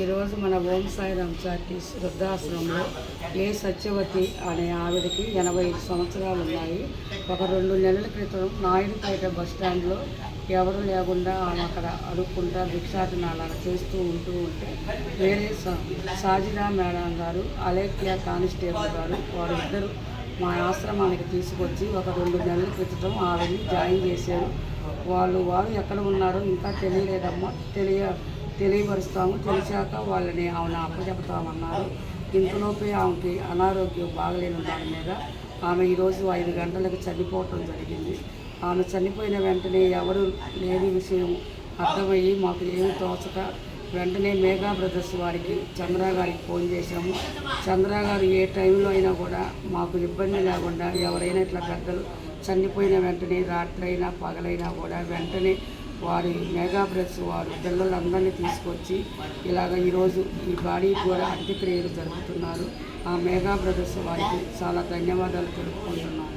ఈరోజు మన ఓం సాయిరామ్ చార్టీస్ వృద్ధాశ్రమంలో ఏ సత్యవతి అనే ఆవిడకి ఎనభై ఐదు సంవత్సరాలు ఉన్నాయి. ఒక రెండు నెలల క్రితం నాయుడుపేట బస్ స్టాండ్లో ఎవరు లేకుండా ఆమె అక్కడ అడుక్కుంటా భిక్షాటనాలు చేస్తూ ఉంటూ ఉంటే వేరే సాజిదా మేడం గారు అలేఖ్య కానిస్టేబుల్ గారు వారిద్దరూ మా ఆశ్రమానికి తీసుకొచ్చి ఒక రెండు నెలల క్రితం ఆవిడని జాయిన్ చేశారు. వాళ్ళు వారు ఎక్కడ ఉన్నారో ఇంకా తెలియలేదమ్మా తెలియ తెలియపరుస్తాము. తెలిసాక వాళ్ళని ఆమెను అప్పచెప్తామన్నారు ఇంతలోపే ఆమెకి అనారోగ్యం బాగలేని దాని మీద ఆమె ఈరోజు ఐదు గంటలకు చనిపోవటం జరిగింది. ఆమె చనిపోయిన వెంటనే ఎవరు లేని విషయం అర్థమయ్యి మాకు ఏమి తోచక వెంటనే మేఘా బ్రదర్స్ వారికి చంద్ర గారికి ఫోన్ చేశాము. చంద్ర గారు ఏ టైంలో అయినా కూడా మాకు ఇబ్బంది లేకుండా ఎవరైనా ఇట్లా పెద్దలు చనిపోయిన వెంటనే రాత్రి అయినా పగలైనా కూడా వెంటనే వారి మెగా బ్రదర్స్ వారు పిల్లలందరినీ తీసుకొచ్చి ఇలాగ ఈరోజు ఈ బాడీ కూడా అంత్యక్రియలు జరుపుతున్నారు. ఆ మెగా బ్రదర్స్ వారికి చాలా ధన్యవాదాలు తెలుపుకుంటున్నాను.